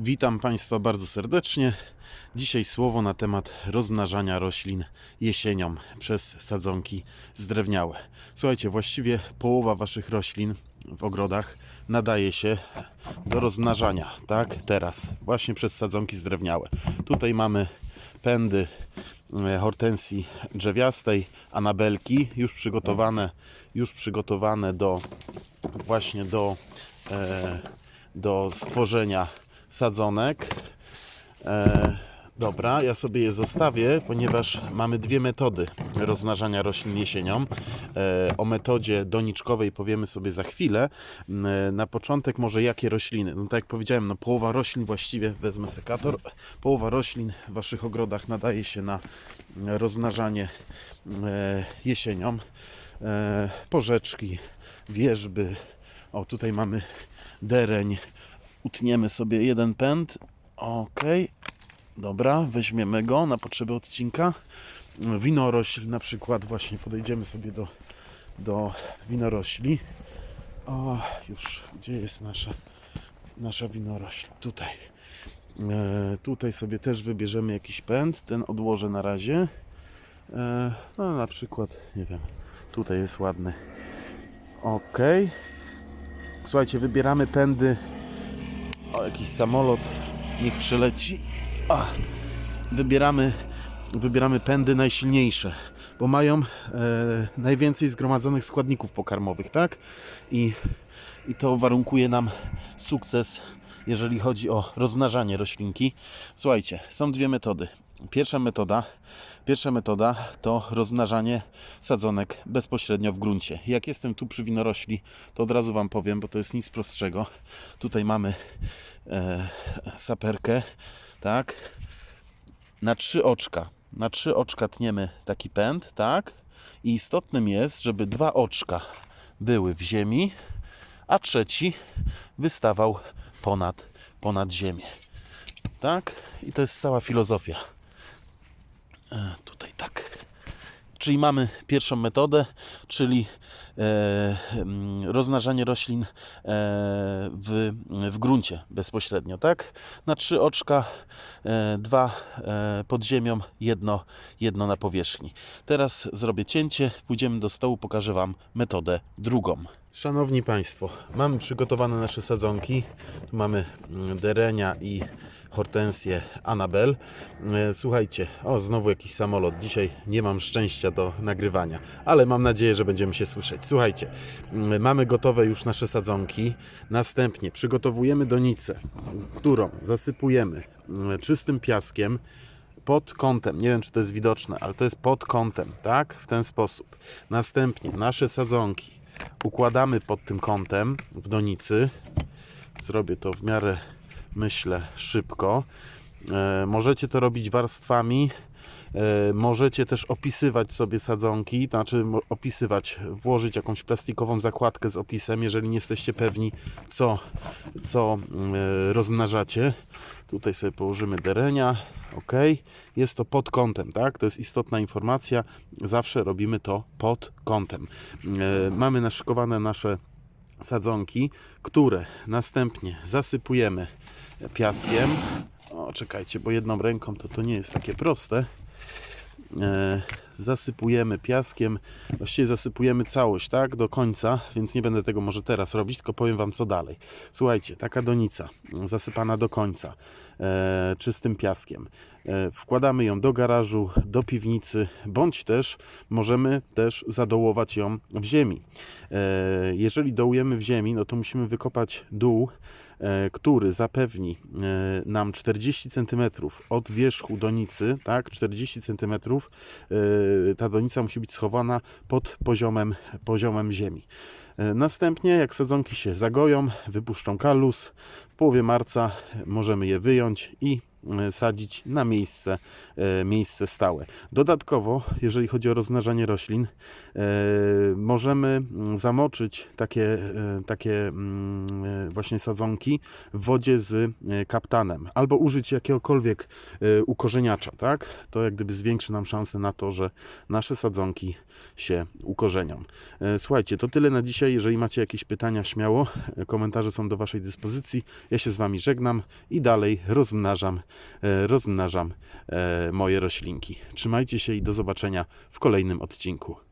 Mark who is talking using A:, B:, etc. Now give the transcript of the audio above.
A: Witam Państwa bardzo serdecznie. Dzisiaj słowo na temat rozmnażania roślin jesienią przez sadzonki zdrewniałe. Słuchajcie, właściwie połowa Waszych roślin w ogrodach nadaje się do rozmnażania, tak? Teraz, właśnie przez sadzonki zdrewniałe. Tutaj mamy pędy e, hortensji drzewiastej, anabelki, już przygotowane, już przygotowane do właśnie do, e, do stworzenia sadzonek. E, dobra, ja sobie je zostawię, ponieważ mamy dwie metody rozmnażania roślin jesienią. E, o metodzie doniczkowej powiemy sobie za chwilę. M, e, Na początek może jakie rośliny? No tak jak powiedziałem, no połowa roślin właściwie, wezmę sekator, połowa roślin w Waszych ogrodach nadaje się na rozmnażanie e, jesienią. E, porzeczki, wierzby, o tutaj mamy dereń, utniemy sobie jeden pęd. Ok, dobra, weźmiemy go na potrzeby odcinka. Winorośl na przykład, właśnie podejdziemy sobie do, do winorośli. O, już, gdzie jest nasza, nasza winorośl? Tutaj. E, tutaj sobie też wybierzemy jakiś pęd, ten odłożę na razie. E, no na przykład, nie wiem, tutaj jest ładny. Ok. Słuchajcie, wybieramy pędy. O, jakiś samolot. Niech przyleci. A, wybieramy, wybieramy pędy najsilniejsze, bo mają e, najwięcej zgromadzonych składników pokarmowych, tak? I, I to warunkuje nam sukces, jeżeli chodzi o rozmnażanie roślinki. Słuchajcie, są dwie metody. Pierwsza metoda, pierwsza metoda to rozmnażanie sadzonek bezpośrednio w gruncie. Jak jestem tu przy winorośli, to od razu Wam powiem, bo to jest nic prostszego. Tutaj mamy e, saperkę, tak? Na trzy oczka, na trzy oczka tniemy taki pęd, tak? I istotnym jest, żeby dwa oczka były w ziemi, a trzeci wystawał ponad, ponad ziemię. Tak? I to jest cała filozofia. E, tutaj tak. Czyli mamy pierwszą metodę, czyli e, rozmnażanie roślin e, w, w gruncie bezpośrednio, tak? Na trzy oczka, e, dwa e, pod ziemią, jedno, jedno na powierzchni. Teraz zrobię cięcie, pójdziemy do stołu, pokażę Wam metodę drugą. Szanowni Państwo, mamy przygotowane nasze sadzonki. Tu mamy mm, derenia i hortensję Anabel. E, Słuchajcie, o znowu jakiś samolot. Dzisiaj nie mam szczęścia do nagrywania, ale mam nadzieję, że będziemy się słyszeć. Słuchajcie, mamy gotowe już nasze sadzonki. Następnie przygotowujemy donicę, którą zasypujemy czystym piaskiem pod kątem. Nie wiem, czy to jest widoczne, ale to jest pod kątem, tak? W ten sposób. Następnie nasze sadzonki układamy pod tym kątem w donicy. Zrobię to w miarę, myślę, szybko. E, możecie to robić warstwami. E, możecie też opisywać sobie sadzonki, znaczy opisywać, włożyć jakąś plastikową zakładkę z opisem, jeżeli nie jesteście pewni, co, co e, rozmnażacie. Tutaj sobie położymy derenia. Ok, jest to pod kątem, tak? To jest istotna informacja. Zawsze robimy to pod kątem. Mamy naszykowane nasze sadzonki, które następnie zasypujemy piaskiem. O, czekajcie, bo jedną ręką to to nie jest takie proste. E, zasypujemy piaskiem. Właściwie zasypujemy całość, tak, do końca, więc nie będę tego może teraz robić, tylko powiem Wam co dalej. Słuchajcie, taka donica zasypana do końca e, czystym piaskiem. E, wkładamy ją do garażu, do piwnicy, bądź też możemy też zadołować ją w ziemi. E, jeżeli dołujemy w ziemi, no to musimy wykopać dół który zapewni e, nam 40 cm od wierzchu donicy, tak, 40 cm, e, ta donica musi być schowana pod poziomem, poziomem ziemi. E, Następnie, jak sadzonki się zagoją, wypuszczą kalus, w połowie marca możemy je wyjąć i e, sadzić na miejsce, e, miejsce stałe. Dodatkowo, jeżeli chodzi o rozmnażanie roślin, e, możemy mm, zamoczyć takie, e, takie mm, e, właśnie sadzonki w wodzie z e, kaptanem albo użyć jakiegokolwiek e, ukorzeniacza, tak? To jak gdyby zwiększy nam szansę na to, że nasze sadzonki się ukorzenią. E, Słuchajcie, to tyle na dzisiaj. Jeżeli macie jakieś pytania, śmiało. E, Komentarze są do Waszej dyspozycji. Ja się z Wami żegnam i dalej rozmnażam, e, rozmnażam e, moje roślinki. Trzymajcie się i do zobaczenia w kolejnym odcinku.